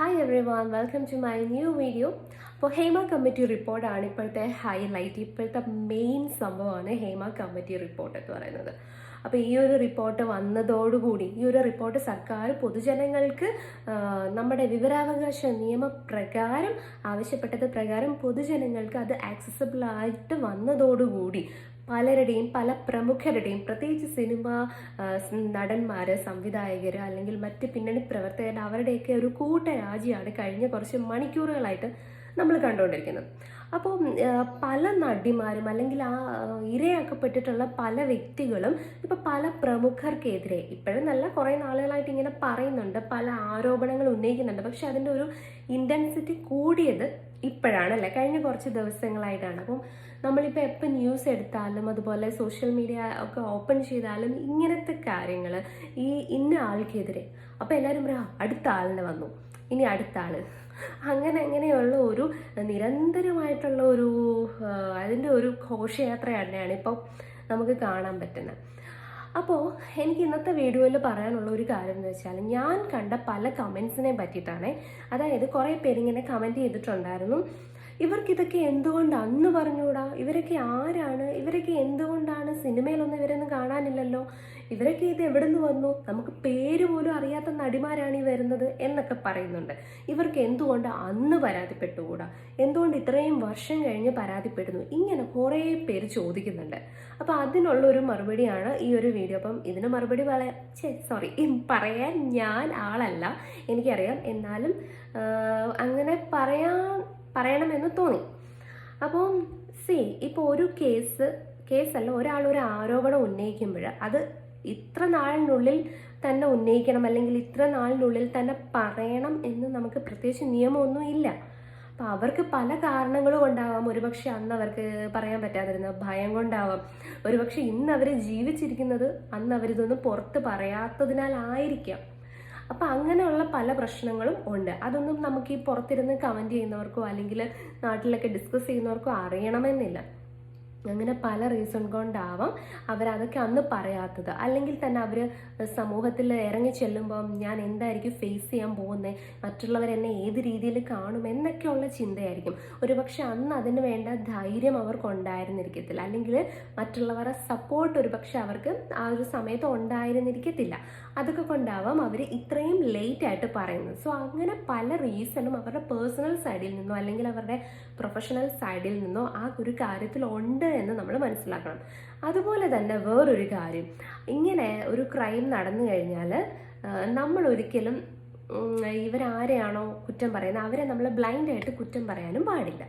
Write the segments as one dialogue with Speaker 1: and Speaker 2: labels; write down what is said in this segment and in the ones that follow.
Speaker 1: Hi everyone welcome to my new video അപ്പോൾ Hema committee റിപ്പോർട്ടാണ് ഇപ്പോഴത്തെ ഹൈലൈറ്റ് ഇപ്പോഴത്തെ മെയിൻ സംഭവമാണ് ഹേമ കമ്മിറ്റി റിപ്പോർട്ട് എന്ന് പറയുന്നത്. അപ്പോൾ ഈ ഒരു റിപ്പോർട്ട് വന്നതോടുകൂടി ഈ ഒരു റിപ്പോർട്ട് സർക്കാർ പൊതുജനങ്ങൾക്ക് നമ്മുടെ വിവരാവകാശ നിയമപ്രകാരം ആവശ്യപ്പെട്ടത് പ്രകാരം പൊതുജനങ്ങൾക്ക് അത് ആക്സസിബിൾ ആയിട്ട് വന്നതോടുകൂടി പലരുടെയും പല പ്രമുഖരുടെയും പ്രത്യേകിച്ച് സിനിമ നടന്മാർ സംവിധായകർ അല്ലെങ്കിൽ മറ്റ് പിന്നണി പ്രവർത്തകർ അവരുടെയൊക്കെ ഒരു കൂട്ടരാജിയാണ് കഴിഞ്ഞ കുറച്ച് മണിക്കൂറുകളായിട്ട് നമ്മൾ കണ്ടുകൊണ്ടിരിക്കുന്നത്. അപ്പോൾ പല നടിമാരും അല്ലെങ്കിൽ ആ ഇരയാക്കപ്പെട്ടിട്ടുള്ള പല വ്യക്തികളും ഇപ്പം പല പ്രമുഖർക്കെതിരെ ഇപ്പോഴും നല്ല കുറേ നാളുകളായിട്ട് ഇങ്ങനെ പറയുന്നുണ്ട് പല ആരോപണങ്ങൾ ഉന്നയിക്കുന്നുണ്ട്. പക്ഷെ അതിന്റെ ഒരു ഇന്റൻസിറ്റി കൂടിയത് ഇപ്പോഴാണ് അല്ലേ? കഴിഞ്ഞ കുറച്ച് ദിവസങ്ങളായിട്ടാണ്. അപ്പം നമ്മളിപ്പോൾ എപ്പോൾ ന്യൂസ് എടുത്താലും അതുപോലെ സോഷ്യൽ മീഡിയ ഒക്കെ ഓപ്പൺ ചെയ്താലും ഇങ്ങനത്തെ കാര്യങ്ങൾ ഈ ഇന്ന ആൾക്കെതിരെ. അപ്പോൾ എല്ലാവരും പറയാം അടുത്ത ആളിനെ വന്നു. ഇനി അടുത്ത അങ്ങനെ അങ്ങനെയുള്ള ഒരു നിരന്തരമായിട്ടുള്ള ഒരു അതിന്റെ ഒരു ഘോഷയാത്ര തന്നെയാണ് ഇപ്പോൾ നമുക്ക് കാണാൻ പറ്റുന്നത്. അപ്പോൾ എനിക്ക് ഇന്നത്തെ വീഡിയോയിൽ പറയാനുള്ള ഒരു കാര്യം എന്ന് വെച്ചാൽ ഞാൻ കണ്ട പല കമൻസിനെ പറ്റിയിട്ടാണ്. അതായത് കുറേ പേരിങ്ങനെ കമന്റ് ചെയ്തിട്ടുണ്ടായിരുന്നു. ഇവർക്ക് ഇതൊക്കെ എന്തുകൊണ്ട് അന്ന് പറഞ്ഞുകൂടാ ഇവരൊക്കെ ആരാണ്? ഇവരൊക്കെ എന്തുകൊണ്ടാണ് സിനിമയിലൊന്നും ഇവരൊന്നും കാണാനില്ലല്ലോ? ഇവരൊക്കെ ഇത് എവിടെ നിന്ന് വന്നു? നമുക്ക് പേര് പോലും അറിയാത്ത നടിമാരാണ് ഈ വരുന്നത് എന്നൊക്കെ പറയുന്നുണ്ട്. ഇവർക്ക് എന്തുകൊണ്ട് അന്ന് പരാതിപ്പെട്ടുകൂടാ? എന്തുകൊണ്ട് ഇത്രയും വർഷം കഴിഞ്ഞ് പരാതിപ്പെടുന്നു? ഇങ്ങനെ കുറേ പേര് ചോദിക്കുന്നുണ്ട്. അപ്പോൾ അതിനുള്ള ഒരു മറുപടിയാണ് ഈ ഒരു വീഡിയോ. അപ്പം ഇതിന് മറുപടി പറയാൻ സോറി പറയാൻ ഞാൻ ആളല്ല. എനിക്കറിയാം. എന്നാലും അങ്ങനെ പറയാൻ പറയണമെന്ന് തോന്നി. അപ്പോൾ സി ഇപ്പോൾ ഒരു കേസ് കേസല്ല ഒരാൾ ഒരു ആരോപണം ഉന്നയിക്കുമ്പോൾ അത് ഇത്ര നാളിനുള്ളിൽ തന്നെ ഉന്നയിക്കണം അല്ലെങ്കിൽ ഇത്ര നാളിനുള്ളിൽ തന്നെ പറയണം എന്ന് നമുക്ക് പ്രത്യേകിച്ച് നിയമമൊന്നും ഇല്ല. അപ്പം അവർക്ക് പല കാരണങ്ങളും ഉണ്ടാവാം. ഒരുപക്ഷെ അന്ന് അവർക്ക് പറയാൻ പറ്റാതിരുന്ന ഭയം കൊണ്ടാവാം. ഒരുപക്ഷെ ഇന്ന് അവർ ജീവിച്ചിരിക്കുന്നത് അന്ന് അവരിതൊന്നും പുറത്ത് പറയാത്തതിനാലായിരിക്കാം അപ്പം അങ്ങനെയുള്ള പല പ്രശ്നങ്ങളും ഉണ്ട്. അതൊന്നും നമുക്ക് ഈ പുറത്തിരുന്ന് കമന്റ് ചെയ്യുന്നവർക്കോ അല്ലെങ്കിൽ നാട്ടിലൊക്കെ ഡിസ്കസ് ചെയ്യുന്നവർക്കോ അറിയണമെന്നില്ല. അങ്ങനെ പല റീസൺ കൊണ്ടാവാം അവരതൊക്കെ അന്ന് പറയാത്തത്. അല്ലെങ്കിൽ തന്നെ അവർ സമൂഹത്തിൽ ഇറങ്ങി ചെല്ലുമ്പം ഞാൻ എന്തായിരിക്കും ഫേസ് ചെയ്യാൻ പോകുന്നത് മറ്റുള്ളവർ എന്നെ ഏത് രീതിയിൽ കാണും എന്നൊക്കെയുള്ള ചിന്തയായിരിക്കും. ഒരുപക്ഷെ അന്ന് അതിന് വേണ്ട ധൈര്യം അവർക്ക് ഉണ്ടായിരുന്നിരിക്കത്തില്ല. അല്ലെങ്കിൽ മറ്റുള്ളവരുടെ സപ്പോർട്ട് ഒരുപക്ഷെ അവർക്ക് ആ ഒരു സമയത്ത് ഉണ്ടായിരുന്നിരിക്കത്തില്ല. അതൊക്കെ കൊണ്ടാവാം അവർ ഇത്രയും ലേറ്റ് ആയിട്ട് പറയുന്നത്. സോ അങ്ങനെ പല റീസണും അവരുടെ പേഴ്സണൽ സൈഡിൽ നിന്നോ അല്ലെങ്കിൽ അവരുടെ പ്രൊഫഷണൽ സൈഡിൽ നിന്നോ ആ ഒരു കാര്യത്തിൽ ഉണ്ട് എന്ന് നമ്മൾ മനസ്സിലാക്കണം. അതുപോലെ തന്നെ വേറൊരു കാര്യം. ഇങ്ങനെ ഒരു ക്രൈം നടന്നു കഴിഞ്ഞാൽ നമ്മൾ ഒരിക്കലും ഇവരാരെയാണോ കുറ്റം പറയുന്നത്? അവരെ നമ്മൾ ബ്ലൈൻഡായിട്ട് കുറ്റം പറയാനും പാടില്ല.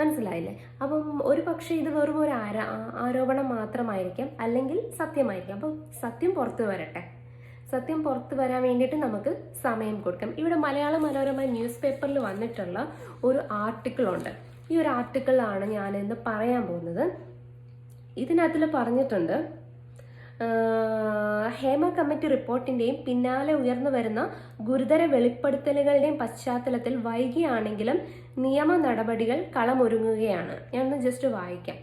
Speaker 1: മനസ്സിലായില്ലേ? അപ്പം ഒരു പക്ഷേ ഇത് വെറും ഒരു ആരോ ആരോപണം മാത്രമായിരിക്കാം അല്ലെങ്കിൽ സത്യമായിരിക്കാം. അപ്പം സത്യം പുറത്തു വരട്ടെ. സത്യം പുറത്തു വരാൻ വേണ്ടിയിട്ട് നമുക്ക് സമയം കൊടുക്കാം. ഇവിടെ മലയാള മനോരമ ന്യൂസ് പേപ്പറിൽ വന്നിട്ടുള്ള ഒരു ആർട്ടിക്കിൾ ഉണ്ട്. ഈ ഒരു ആർട്ടിക്കിളാണ് ഞാൻ ഇന്ന് പറയാൻ പോകുന്നത്. ഇതിനകത്തിൽ പറഞ്ഞിട്ടുണ്ട് ഹേമ കമ്മിറ്റി റിപ്പോർട്ടിന്റെയും പിന്നാലെ ഉയർന്നു വരുന്ന ഗുരുതര വെളിപ്പെടുത്തലുകളുടെയും പശ്ചാത്തലത്തിൽ വൈകിയാണെങ്കിലും നിയമ നടപടികൾ കളമൊരുങ്ങുകയാണ്. ഞാനൊന്ന് ജസ്റ്റ് വായിക്കാം.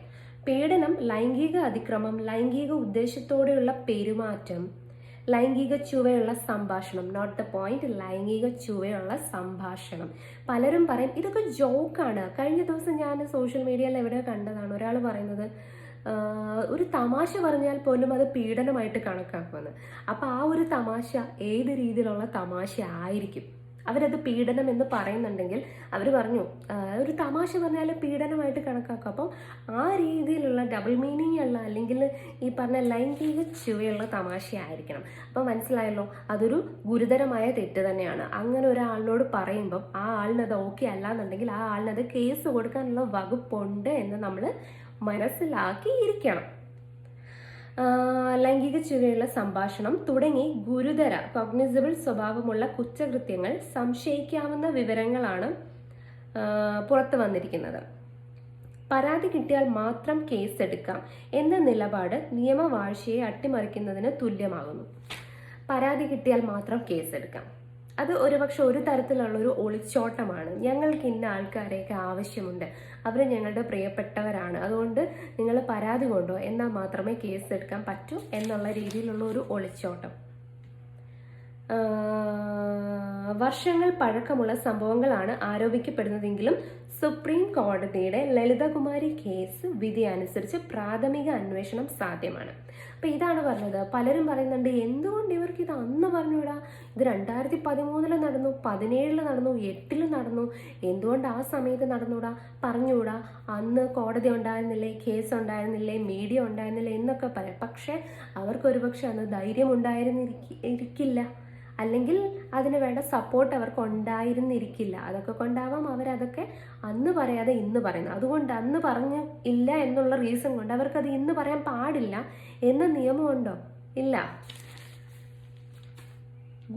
Speaker 1: പീഡനം ലൈംഗിക അതിക്രമം ലൈംഗിക ഉദ്ദേശത്തോടെയുള്ള പെരുമാറ്റം ലൈംഗിക ചുവയുള്ള സംഭാഷണം നോട്ട് ദ പോയിന്റ് ലൈംഗിക ചുവയുള്ള സംഭാഷണം. പലരും പറയും ഇതൊക്കെ ജോക്കാണ് കഴിഞ്ഞ ദിവസം ഞാൻ സോഷ്യൽ മീഡിയയിൽ എവിടെ കണ്ടതാണ് ഒരാൾ പറയുന്നത് ഒരു തമാശ പറഞ്ഞാൽ പോലും അത് പീഡനമായിട്ട് കണക്കാക്കുമെന്ന്. അപ്പോൾ ആ ഒരു തമാശ ഏത് രീതിയിലുള്ള തമാശ ആയിരിക്കും അവരത് പീഡനം എന്ന് പറയുന്നുണ്ടെങ്കിൽ അവർ പറഞ്ഞു ഒരു തമാശ പറഞ്ഞാൽ പീഡനമായിട്ട് കണക്കാക്കും. അപ്പം ആ രീതിയിലുള്ള ഡബിൾ മീനിങ് ഉള്ള അല്ലെങ്കിൽ ഈ പറഞ്ഞ ലൈംഗിക ചുവയുള്ള തമാശ ആയിരിക്കണം അപ്പം മനസ്സിലായല്ലോ അതൊരു ഗുരുതരമായ തെറ്റ് തന്നെയാണ്. അങ്ങനെ ഒരാളിനോട് പറയുമ്പം ആ ആളിനത് ഓക്കെ അല്ല എന്നുണ്ടെങ്കിൽ ആ ആളിനത് കേസ് കൊടുക്കാനുള്ള വകുപ്പുണ്ട് എന്ന് നമ്മൾ മനസ്സിലാക്കിയിരിക്കണം. ആഹ് ലൈംഗിക ചുവയുള്ള സംഭാഷണം തുടങ്ങി ഗുരുതര കോഗ്നിസിബിൾ സ്വഭാവമുള്ള കുറ്റകൃത്യങ്ങൾ സംശയിക്കാവുന്ന വിവരങ്ങളാണ് പുറത്തു വന്നിരിക്കുന്നത്. പരാതി കിട്ടിയാൽ മാത്രം കേസ് എടുക്കാം എന്ന നിലപാട് നിയമവാഴ്ചയെ അട്ടിമറിക്കുന്നതിന് തുല്യമാകുന്നു. പരാതി കിട്ടിയാൽ മാത്രം കേസ് എടുക്കാം അത് ഒരുപക്ഷെ ഒരു തരത്തിലുള്ള ഒരു ഒളിച്ചോട്ടമാണ്. ഞങ്ങൾക്ക് ഇന്ന ആൾക്കാരെയൊക്കെ ആവശ്യമുണ്ട്. അവർ ഞങ്ങളുടെ പ്രിയപ്പെട്ടവരാണ്. അതുകൊണ്ട് നിങ്ങൾ പരാതി കൊണ്ടോ? എന്നാൽ മാത്രമേ കേസ് എടുക്കാൻ പറ്റൂ എന്നുള്ള രീതിയിലുള്ള ഒരു ഒളിച്ചോട്ടം. വർഷങ്ങൾ പഴക്കമുള്ള സംഭവങ്ങളാണ് ആരോപിക്കപ്പെടുന്നതെങ്കിലും സുപ്രീം കോടതിയുടെ ലളിതകുമാരി കേസ് വിധി അനുസരിച്ച് പ്രാഥമിക അന്വേഷണം സാധ്യമാണ്. അപ്പൊ ഇതാണ് പറഞ്ഞത്. പലരും പറയുന്നുണ്ട് എന്തുകൊണ്ട് ഇവർക്ക് ഇത് അന്ന് പറഞ്ഞുവിടാ ഇത് രണ്ടായിരത്തി പതിമൂന്നിൽ നടന്നു പതിനേഴിൽ നടന്നു എട്ടിൽ നടന്നു. എന്തുകൊണ്ട് ആ സമയത്ത് നടന്നുകൂടാ പറഞ്ഞുകൂടാ അന്ന് കോടതി ഉണ്ടായിരുന്നില്ലേ കേസ് ഉണ്ടായിരുന്നില്ലേ മീഡിയ ഉണ്ടായിരുന്നില്ലേ എന്നൊക്കെ പറയാം. പക്ഷെ അവർക്ക് ഒരുപക്ഷെ അന്ന് ധൈര്യം ഉണ്ടായിരുന്നിരിക്കില്ല അല്ലെങ്കിൽ അതിന് വേണ്ട സപ്പോർട്ട് അവർക്ക് ഉണ്ടായിരുന്നിരിക്കില്ല. അതൊക്കെ കൊണ്ടാവാം അവരതൊക്കെ അന്ന് പറയാതെ ഇന്ന് പറയുന്നത്. അതുകൊണ്ട് അന്ന് പറഞ്ഞു ഇല്ല എന്നുള്ള റീസൺ കൊണ്ട് അവർക്കത് ഇന്ന് പറയാൻ പാടില്ല എന്ന നിയമമുണ്ടോ ഇല്ല.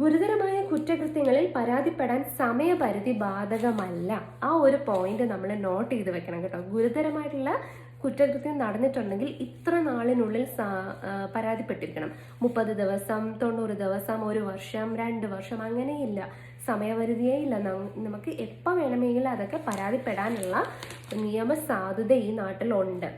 Speaker 1: ഗുരുതരമായ കുറ്റകൃത്യങ്ങളിൽ പരാതിപ്പെടാൻ സമയപരിധി ബാധകമല്ല. ആ ഒരു പോയിന്റ് നമ്മൾ നോട്ട് ചെയ്ത് വെക്കണം കേട്ടോ. ഗുരുതരമായിട്ടുള്ള കുറ്റകൃത്യം നടന്നിട്ടുണ്ടെങ്കിൽ ഇത്ര നാളിനുള്ളിൽ പരാതിപ്പെട്ടിരിക്കണം. മുപ്പത് ദിവസം തൊണ്ണൂറ് ദിവസം ഒരു വർഷം രണ്ട് വർഷം അങ്ങനെയില്ല. സമയപരിധിയേ ഇല്ല. നമുക്ക് എപ്പോൾ വേണമെങ്കിലും അതൊക്കെ പരാതിപ്പെടാനുള്ള നിയമസാധുത ഈ നാട്ടിലുണ്ട്.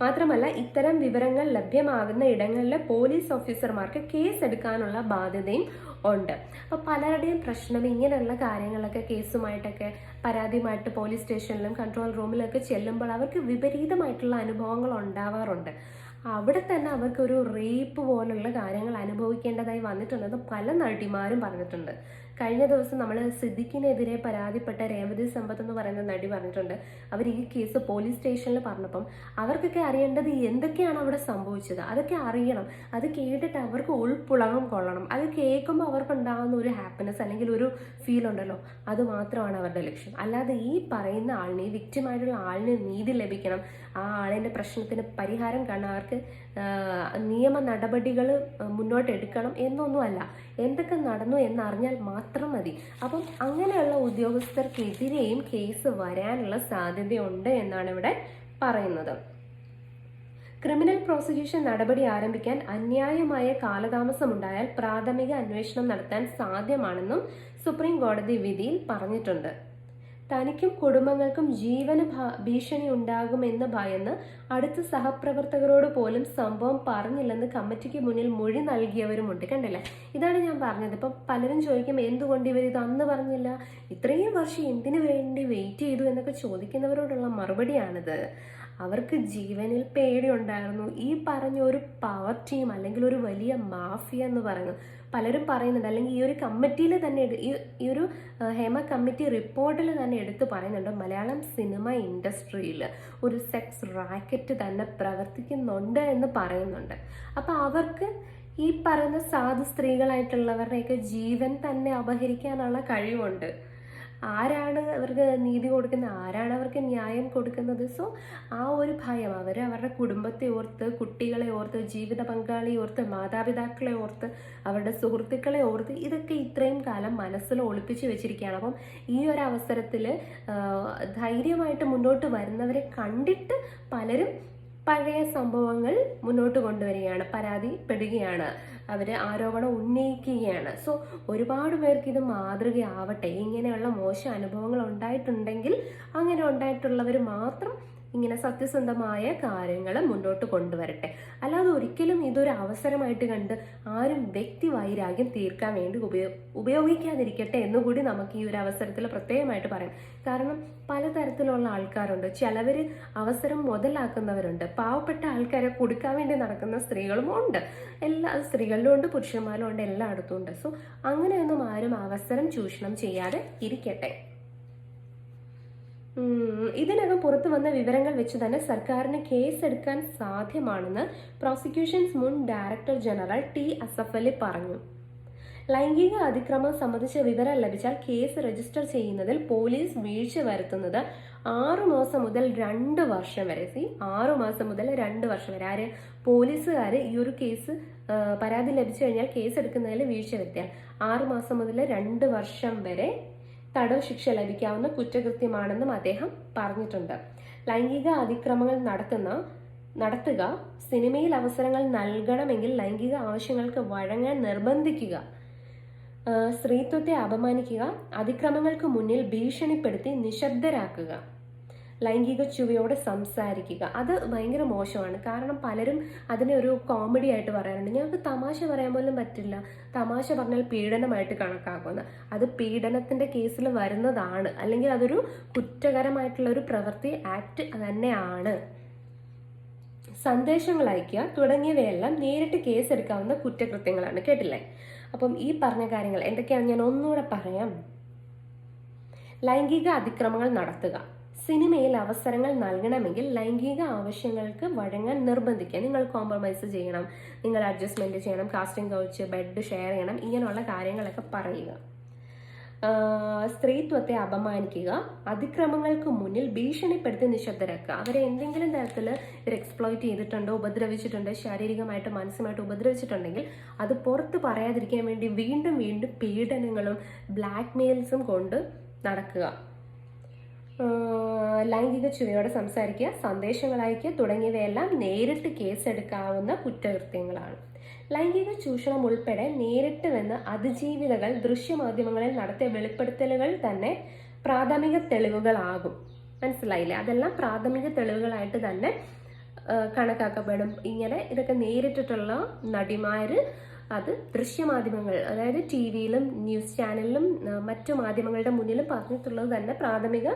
Speaker 1: മാത്രമല്ല ഇത്തരം വിവരങ്ങൾ ലഭ്യമാകുന്ന ഇടങ്ങളിലെ പോലീസ് ഓഫീസർമാർക്ക് കേസ് എടുക്കാനുള്ള ബാധ്യതയും ഉണ്ട്. അപ്പോൾ പലരുടെയും പ്രശ്നം ഇങ്ങനെയുള്ള കാര്യങ്ങളൊക്കെ കേസുമായിട്ടൊക്കെ പരാതിയുമായിട്ട് പോലീസ് സ്റ്റേഷനിലും കൺട്രോൾ റൂമിലൊക്കെ ചെല്ലുമ്പോൾ അവർക്ക് വിപരീതമായിട്ടുള്ള അനുഭവങ്ങൾ ഉണ്ടാവാറുണ്ട്. അവിടെ തന്നെ അവർക്കൊരു റേപ്പ് പോലുള്ള കാര്യങ്ങൾ അനുഭവിക്കേണ്ടതായി വന്നിട്ടുണ്ടെന്ന് പല നടിമാരും പറഞ്ഞിട്ടുണ്ട്. കഴിഞ്ഞ ദിവസം നമ്മൾ സിദ്ദിഖിനെതിരെ പരാതിപ്പെട്ട രേവതി സമ്പത്ത് എന്ന് പറയുന്ന നടി പറഞ്ഞിട്ടുണ്ട്. അവർ ഈ കേസ് പോലീസ് സ്റ്റേഷനിൽ പറഞ്ഞപ്പം അവർക്കൊക്കെ അറിയേണ്ടത് എന്തൊക്കെയാണ് അവിടെ സംഭവിച്ചത്? അതൊക്കെ അറിയണം. അത് കേട്ടിട്ട് അവർക്ക് ഉൾപ്പുളകം കൊള്ളണം. അത് കേൾക്കുമ്പോൾ അവർക്ക് ഉണ്ടാകുന്ന ഒരു ഹാപ്പിനെസ് അല്ലെങ്കിൽ ഒരു ഫീൽ ഉണ്ടല്ലോ. അത് മാത്രമാണ് അവരുടെ ലക്ഷ്യം. അല്ലാതെ ഈ പറയുന്ന ആളിനെ വിക്റ്റിമായിട്ടുള്ള ആളിന് നീതി ലഭിക്കണം. ആ ആളിന്റെ പ്രശ്നത്തിന് പരിഹാരം കാണാൻ അവർക്ക് നിയമ നടപടികൾ മുന്നോട്ട് എടുക്കണം എന്നൊന്നുമല്ല. എന്തൊക്കെ നടന്നു എന്നറിഞ്ഞാൽ മാത്രം മതി. അപ്പം അങ്ങനെയുള്ള ഉദ്യോഗസ്ഥർക്കെതിരെയും കേസ് വരാനുള്ള സാധ്യതയുണ്ട് എന്നാണ് ഇവിടെ പറയുന്നത്. ക്രിമിനൽ പ്രോസിക്യൂഷൻ നടപടി ആരംഭിക്കാൻ അന്യായമായ കാലതാമസമുണ്ടായാൽ പ്രാഥമിക അന്വേഷണം നടത്താൻ സാധ്യമാണെന്നും സുപ്രീം കോടതി വിധിയിൽ പറഞ്ഞിട്ടുണ്ട്. തനിക്കും കുടുംബങ്ങൾക്കും ജീവന ഭീഷണി ഉണ്ടാകുമെന്ന് ഭയന്ന് അടുത്ത സഹപ്രവർത്തകരോട് പോലും സംഭവം പറഞ്ഞില്ലെന്ന് കമ്മിറ്റിക്ക് മുന്നിൽ മൊഴി നൽകിയവരുമുണ്ട്. കണ്ടില്ലേ? ഇതാണ് ഞാൻ പറഞ്ഞത്. ഇപ്പം പലരും ചോദിക്കും എന്തുകൊണ്ട് ഇവർ ഇത് അന്ന് പറഞ്ഞില്ല? ഇത്രയും വർഷം എന്തിനു വേണ്ടി വെയിറ്റ് ചെയ്തു? എന്നൊക്കെ ചോദിക്കുന്നവരോടുള്ള മറുപടിയാണിത്. അവർക്ക് ജീവനിൽ പേടിയുണ്ടായിരുന്നു ഈ പറഞ്ഞ ഒരു പവർ ടീം അല്ലെങ്കിൽ ഒരു വലിയ മാഫിയ എന്ന് പറയുന്നു പലരും പറയുന്നുണ്ട്. അല്ലെങ്കിൽ ഈ ഒരു കമ്മിറ്റിയിൽ തന്നെ ഈ ഒരു ഹേമ കമ്മിറ്റി റിപ്പോർട്ടിൽ തന്നെ എടുത്തു പറയുന്നുണ്ട്. മലയാളം സിനിമ ഇൻഡസ്ട്രിയിൽ ഒരു സെക്സ് റാക്കറ്റ് തന്നെ പ്രവർത്തിക്കുന്നുണ്ട് എന്ന് പറയുന്നുണ്ട്. അപ്പോൾ അവർക്ക് ഈ പറയുന്ന സാധു സ്ത്രീകളായിട്ടുള്ളവരുടെയൊക്കെ ജീവൻ തന്നെ അപഹരിക്കാനുള്ള കഴിവുണ്ട്. ആരാണ് അവർക്ക് നീതി കൊടുക്കുന്നത് ആരാണ് അവർക്ക് ന്യായം കൊടുക്കുന്നത്? സോ ആ ഒരു ഭയം അവർ അവരുടെ കുടുംബത്തെ ഓർത്ത് കുട്ടികളെ ഓർത്ത് ജീവിത പങ്കാളിയെ ഓർത്ത് മാതാപിതാക്കളെ ഓർത്ത് അവരുടെ സുഹൃത്തുക്കളെ ഓർത്ത് ഇതൊക്കെ ഇത്രയും കാലം മനസ്സിൽ ഒളിപ്പിച്ച് വെച്ചിരിക്കുകയാണ്. അപ്പം ഈ ഒരു അവസരത്തിൽ ധൈര്യമായിട്ട് മുന്നോട്ട് വരുന്നവരെ കണ്ടിട്ട് പലരും പഴയ സംഭവങ്ങൾ മുന്നോട്ട് കൊണ്ടുവരികയാണ് പരാതിപ്പെടുകയാണ്. അവർ ആരോപണം ഉന്നയിക്കുകയാണ്. സോ ഒരുപാട് പേർക്ക് ഇത് മാതൃകയാവട്ടെ. ഇങ്ങനെയുള്ള മോശം അനുഭവങ്ങൾ ഉണ്ടായിട്ടുണ്ടെങ്കിൽ അങ്ങനെ ഉണ്ടായിട്ടുള്ളവർ മാത്രം ഇങ്ങനെ സത്യസന്ധമായ കാര്യങ്ങൾ മുന്നോട്ട് കൊണ്ടുവരട്ടെ. അല്ലാതെ ഒരിക്കലും ഇതൊരു അവസരമായിട്ട് കണ്ട് ആരും വ്യക്തി വൈരാഗ്യം തീർക്കാൻ വേണ്ടി ഉപയോ ഉപയോഗിക്കാതിരിക്കട്ടെ എന്നുകൂടി നമുക്ക് ഈ ഒരു അവസരത്തിൽ പ്രത്യേകമായിട്ട് പറയാം. കാരണം പലതരത്തിലുള്ള ആൾക്കാരുണ്ട്. ചിലവർ അവസരം മുതലാക്കുന്നവരുണ്ട്. പാവപ്പെട്ട ആൾക്കാരെ കൊടുക്കാൻ വേണ്ടി നടക്കുന്ന സ്ത്രീകളും ഉണ്ട്. എല്ലാ സ്ത്രീകളിലും ഉണ്ട് പുരുഷന്മാരിലും ഉണ്ട് എല്ലായിടത്തും ഉണ്ട്. സോ അങ്ങനെയൊന്നും ആരും അവസരം ചൂഷണം ചെയ്യാതെ ഇരിക്കട്ടെ. ഇതിനകം പുറത്തു വന്ന വിവരങ്ങൾ വെച്ച് തന്നെ സർക്കാരിന് കേസെടുക്കാൻ സാധ്യമാണെന്ന് പ്രോസിക്യൂഷൻസ് മുൻ director general T Asaf Ali പറഞ്ഞു. ലൈംഗിക അതിക്രമം സംബന്ധിച്ച വിവരം ലഭിച്ചാൽ കേസ് രജിസ്റ്റർ ചെയ്യുന്നതിൽ പോലീസ് വീഴ്ച വരുത്തുന്നത് ആറു മാസം മുതൽ രണ്ട് വർഷം വരെ. സി ആറു മാസം മുതൽ രണ്ട് വർഷം വരെ. ആര്? പോലീസുകാർ ഈ ഒരു കേസ് പരാതി ലഭിച്ചു കഴിഞ്ഞാൽ കേസ് എടുക്കുന്നതിൽ വീഴ്ച വരുത്തിയാൽ ആറു മാസം മുതൽ രണ്ട് വർഷം വരെ തടവ് ശിക്ഷ ലഭിക്കാവുന്ന കുറ്റകൃത്യമാണെന്നും അദ്ദേഹം പറഞ്ഞിട്ടുണ്ട്. ലൈംഗിക അതിക്രമങ്ങൾ നടത്തുന്ന നടത്തുക സിനിമയിൽ അവസരങ്ങൾ നൽകണമെങ്കിൽ ലൈംഗിക ആവശ്യങ്ങൾക്ക് വഴങ്ങാൻ നിർബന്ധിക്കുക സ്ത്രീത്വത്തെ അപമാനിക്കുക അതിക്രമങ്ങൾക്ക് മുന്നിൽ ഭീഷണിപ്പെടുത്തി നിശബ്ദരാക്കുക. ലൈംഗിക ചുവയോട് സംസാരിക്കുക. അത് ഭയങ്കര മോശമാണ്. കാരണം പലരും അതിനെ ഒരു കോമഡി ആയിട്ട് പറയാറുണ്ട്. ഞങ്ങൾക്ക് തമാശ പറയാൻ പോലും പറ്റില്ല. തമാശ പറഞ്ഞാൽ പീഡനമായിട്ട് കണക്കാക്കുന്നത് അത് പീഡനത്തിന്റെ കേസിൽ വരുന്നതാണ്. അല്ലെങ്കിൽ അതൊരു കുറ്റകരമായിട്ടുള്ള ഒരു പ്രവൃത്തി ആക്ട് തന്നെയാണ്. സന്ദേശങ്ങൾ അയക്കുക തുടങ്ങിയവയെല്ലാം നേരിട്ട് കേസെടുക്കാവുന്ന കുറ്റകൃത്യങ്ങളാണ്. കേട്ടില്ലേ? അപ്പം ഈ പറഞ്ഞ കാര്യങ്ങൾ എന്തൊക്കെയാണ് ഞാൻ ഒന്നുകൂടെ പറയാം. ലൈംഗിക അതിക്രമങ്ങൾ നടത്തുക. സിനിമയിൽ അവസരങ്ങൾ നൽകണമെങ്കിൽ ലൈംഗിക ആവശ്യങ്ങൾക്ക് വഴങ്ങാൻ നിർബന്ധിക്കുക. നിങ്ങൾ കോംപ്രമൈസ് ചെയ്യണം. നിങ്ങൾ അഡ്ജസ്റ്റ്മെന്റ് ചെയ്യണം. കാസ്റ്റിംഗ് കൗച്ച് ബെഡ് ഷെയർ ചെയ്യണം. ഇങ്ങനെയുള്ള കാര്യങ്ങളൊക്കെ പറയുക. സ്ത്രീത്വത്തെ അപമാനിക്കുക. അതിക്രമങ്ങൾക്ക് മുന്നിൽ ഭീഷണിപ്പെടുത്തി നിശബ്ദരാക്കുക. അവരെ എന്തെങ്കിലും തരത്തിൽ ഇവർ എക്സ്പ്ലോയിറ്റ് ചെയ്തിട്ടുണ്ടോ ഉപദ്രവിച്ചിട്ടുണ്ടോ ശാരീരികമായിട്ട് മാനസികമായിട്ട് ഉപദ്രവിച്ചിട്ടുണ്ടെങ്കിൽ അത് പുറത്ത് പറയാതിരിക്കാൻ വേണ്ടി വീണ്ടും വീണ്ടും പീഡനങ്ങളും ബ്ലാക്ക് കൊണ്ട് നടക്കുക. ലൈംഗിക ചുവയോടെ സംസാരിക്കുക സന്ദേശങ്ങൾ അയക്കുക തുടങ്ങിയവയെല്ലാം നേരിട്ട് കേസെടുക്കാവുന്ന കുറ്റകൃത്യങ്ങളാണ്. ലൈംഗിക ചൂഷണം ഉൾപ്പെടെ നേരിട്ട് വന്ന് അതിജീവിതകൾ ദൃശ്യമാധ്യമങ്ങളിൽ നടത്തിയ വെളിപ്പെടുത്തലുകൾ തന്നെ പ്രാഥമിക തെളിവുകളാകും. മനസ്സിലായില്ലേ? അതെല്ലാം പ്രാഥമിക തെളിവുകളായിട്ട് തന്നെ കണക്കാക്കപ്പെടും. ഇങ്ങനെ ഇതൊക്കെ നേരിട്ടിട്ടുള്ള നടിമാര് അത് ദൃശ്യമാധ്യമങ്ങൾ അതായത് ടി വിയിലും ന്യൂസ് ചാനലിലും മറ്റു മാധ്യമങ്ങളുടെ മുന്നിലും പറഞ്ഞിട്ടുള്ളത് തന്നെ പ്രാഥമിക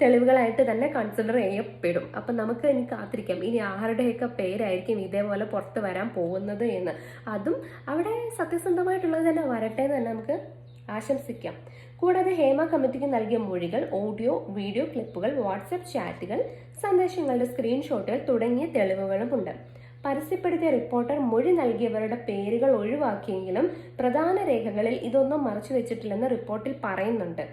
Speaker 1: തെളിവുകളായിട്ട് തന്നെ കൺസിഡർ ചെയ്യപ്പെടും. അപ്പം നമുക്ക് ഇനി കാത്തിരിക്കാം. ഇനി ആരുടെയൊക്കെ പേരായിരിക്കും ഇതേപോലെ പുറത്ത് വരാൻ പോകുന്നത് എന്ന്. അതും അവിടെ സത്യസന്ധമായിട്ടുള്ളത് തന്നെ വരട്ടെ എന്ന് തന്നെ നമുക്ക് ആശംസിക്കാം. കൂടാതെ ഹേമ കമ്മിറ്റിക്ക് നൽകിയ മൊഴികൾ ഓഡിയോ വീഡിയോ ക്ലിപ്പുകൾ വാട്സപ്പ് ചാറ്റുകൾ സന്ദേശങ്ങളുടെ സ്ക്രീൻഷോട്ടുകൾ തുടങ്ങിയ തെളിവുകളും ഉണ്ട് പരസ്യപ്പെടുത്തിയ റിപ്പോർട്ടർ മൊഴി നൽകിയവരുടെ പേരുകൾ ഒഴിവാക്കിയെങ്കിലും പ്രധാന രേഖകളിൽ ഇതൊന്നും മറച്ചു വെച്ചിട്ടില്ലെന്ന് റിപ്പോർട്ടിൽ പറയുന്നുണ്ട്.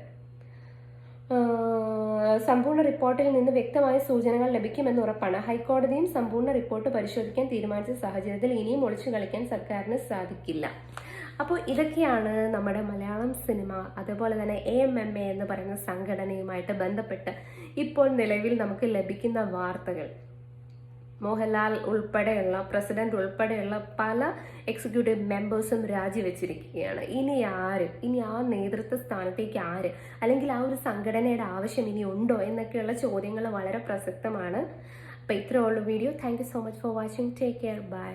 Speaker 1: സമ്പൂർണ റിപ്പോർട്ടിൽ നിന്ന് വ്യക്തമായ സൂചനകൾ ലഭിക്കുമെന്ന് ഉറപ്പാണ്. ഹൈക്കോടതിയും സമ്പൂർണ റിപ്പോർട്ട് പരിശോധിക്കാൻ തീരുമാനിച്ച സാഹചര്യത്തിൽ ഇനിയും ഒളിച്ചു കളിക്കാൻ സർക്കാരിന് സാധിക്കില്ല. അപ്പോൾ ഇതൊക്കെയാണ് നമ്മുടെ മലയാളം സിനിമ അതുപോലെ തന്നെ എ എം എം എ എന്ന് പറയുന്ന സംഘടനയുമായിട്ട് ബന്ധപ്പെട്ട് ഇപ്പോൾ നിലവിൽ നമുക്ക് ലഭിക്കുന്ന വാർത്തകൾ. മോഹൻലാൽ ഉൾപ്പെടെയുള്ള പ്രസിഡന്റ് ഉൾപ്പെടെയുള്ള പല എക്സിക്യൂട്ടീവ് മെമ്പേഴ്സും രാജിവെച്ചിരിക്കുകയാണ്. ഇനി ആര്? ഇനി ആ നേതൃത്വ സ്ഥാനത്തേക്ക് ആര്? അല്ലെങ്കിൽ ആ ഒരു സംഘടനയുടെ ആവശ്യം ഇനി ഉണ്ടോ എന്നൊക്കെയുള്ള ചോദ്യങ്ങൾ വളരെ പ്രസക്തമാണ്. അപ്പോൾ ഇത്രയുള്ള video. Thank you so much for watching take care bye